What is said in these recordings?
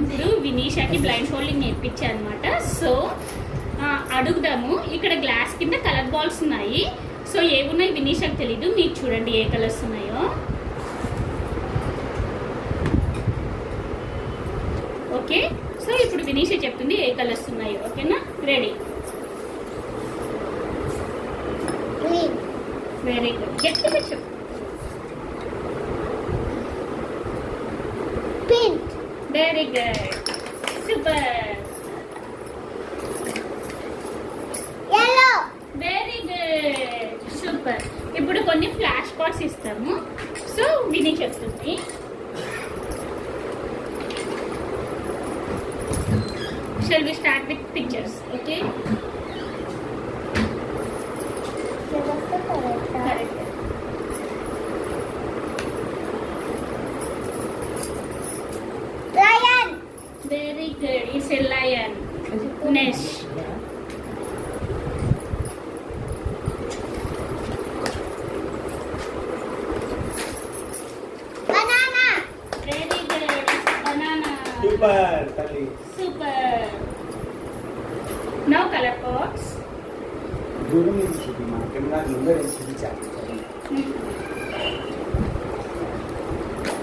ఇప్పుడు వినీషాకి blind folding నేర్పించా అనమాట so అడుగుదాము. ఇక్కడ గ్లాస్ కింద కలర్ బాల్స్ ఉన్నాయి. సో ఏమున్నాయి వినీషాకి తెలీదు. మీరు చూడండి ఏ కలర్స్ ఉన్నాయో. ఓకే సో ఇప్పుడు వినీష చెప్తుంది ఏ కలర్స్ ఉన్నాయో. ఓకేనా రెడీ గ్రీన్ వెరీ గుడ్ గట్టిగా చెప్పు very good super yellow. Very good super ఇప్పుడు కొన్ని ఫ్లాష్ కార్డ్స్ ఇస్తాము. సో విని చెప్తుంది. Shall we start with pictures okay Güneş. Banana. Very good. Banana. Super, Super. No color box. Durum is shooting. Ma, camera number is shooting. Hmm.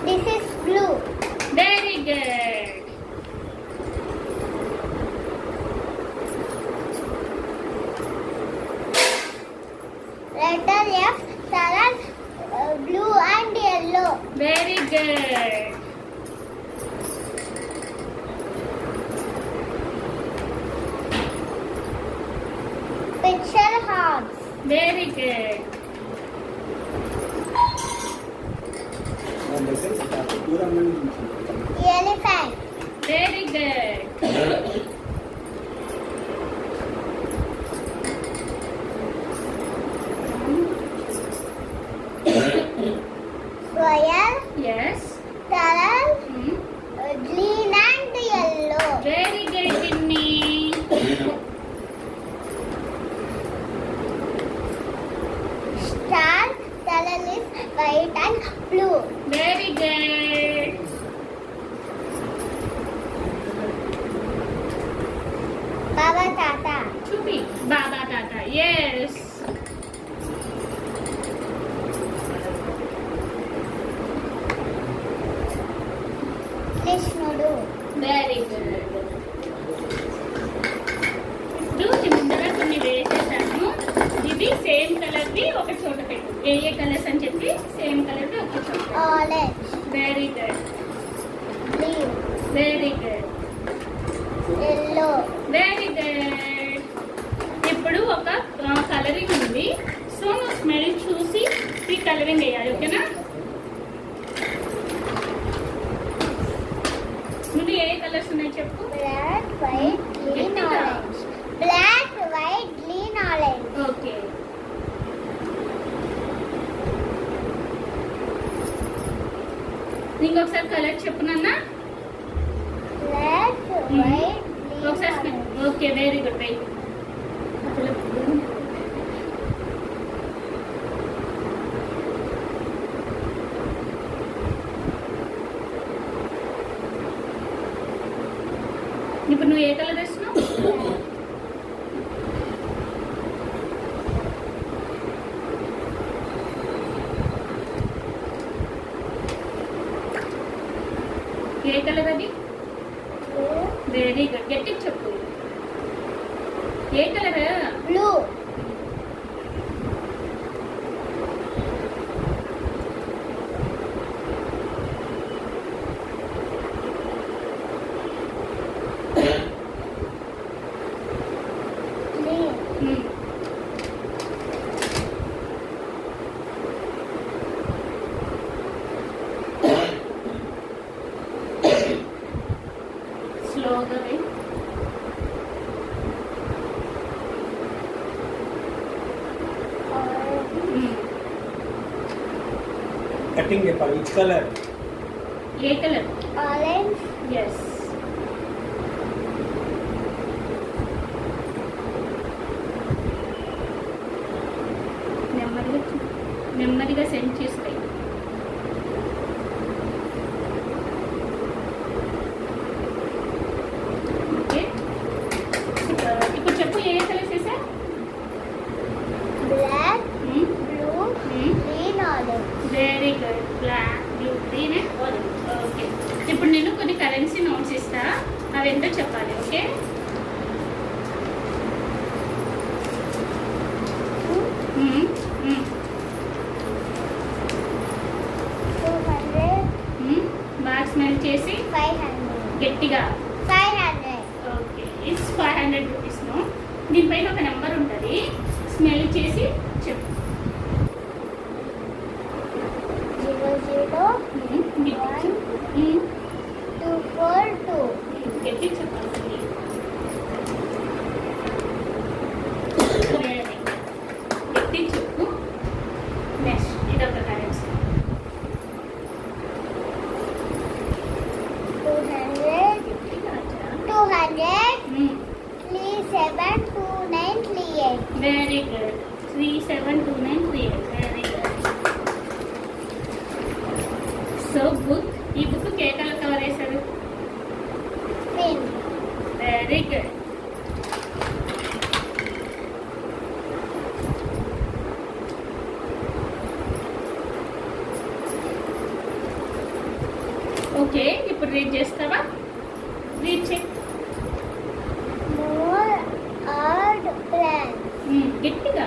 This is blue. Very good. yellow. Very good. Picture hearts. Very good. The Elephant. Yes salad Hmm. uh, green and yellow very good Vinni star salad is white and blue very good baba tata very good ఇప్పుడు ముందర కొన్ని వేసేసాను ఇవి same కలర్వి ఒక చోట పెట్టు. ఏ ఏ colours అని చెప్పి సేమ్ కలర్వి ఒక చోట orange. Very good very good very good ఇప్పుడు ఒక కలరింగ్ ఉంది. సో నువ్వు స్మెల్ చూసి ఈ కలరింగ్ వేయాలి ఓకేనా నువ్వు ఏ కలర్స్ ఉన్నాయి చెప్పు black white green Getting orange black white green orange okay ఇంకొకసారి కలర్ చెప్పు నాన్న. Black white green ఒకసారి ఓకే వెరీ గుడ్ వెరీ ఇప్పుడు నువ్వు ఏ కలర్ వేస్తున్నావు ఏ కలర్ అది blue వెరీ గుడ్ గట్టి చెప్పు. ఏ కలర్ green స్లోగా వే orange కటింగ్ చెప్పాలి. విచ్ కలర్ ఏ కలర్? Orange. ఎస్ నెమ్మదిగా నెమ్మదిగా సెండ్ చేస్తాయి ఇప్పుడు నేను కొన్ని కరెన్సీ నోట్స్ ఇస్తా అవి ఎంతో చెప్పాలి ఓకే మ్మ్. మ్మ్. Two hundred hmm. బాగా స్మెల్ చేసి గట్టిగా five hundred okay it's five hundred రూపీస్ను దీనిపైన ఒక నెంబర్ ఉంటుంది స్మెల్ చేసి చెప్పు జీరో జీరో మ్మ్. గట్టిగా చెప్పు. మ్మ్. టూ ఫోర్ టూ గట్టి చెప్పాలి గట్టి చెప్పు నెక్స్ట్ ఇదొక currency two hundred two hundred three seven two nine three eight very good three seven two nine three eight very good so book ఈ బుక్ ఏ కలర్ కవర్ వేశారు వెరీ గుడ్ ఓకే ఇప్పుడు read చేస్తావా? Read చే గట్టిగా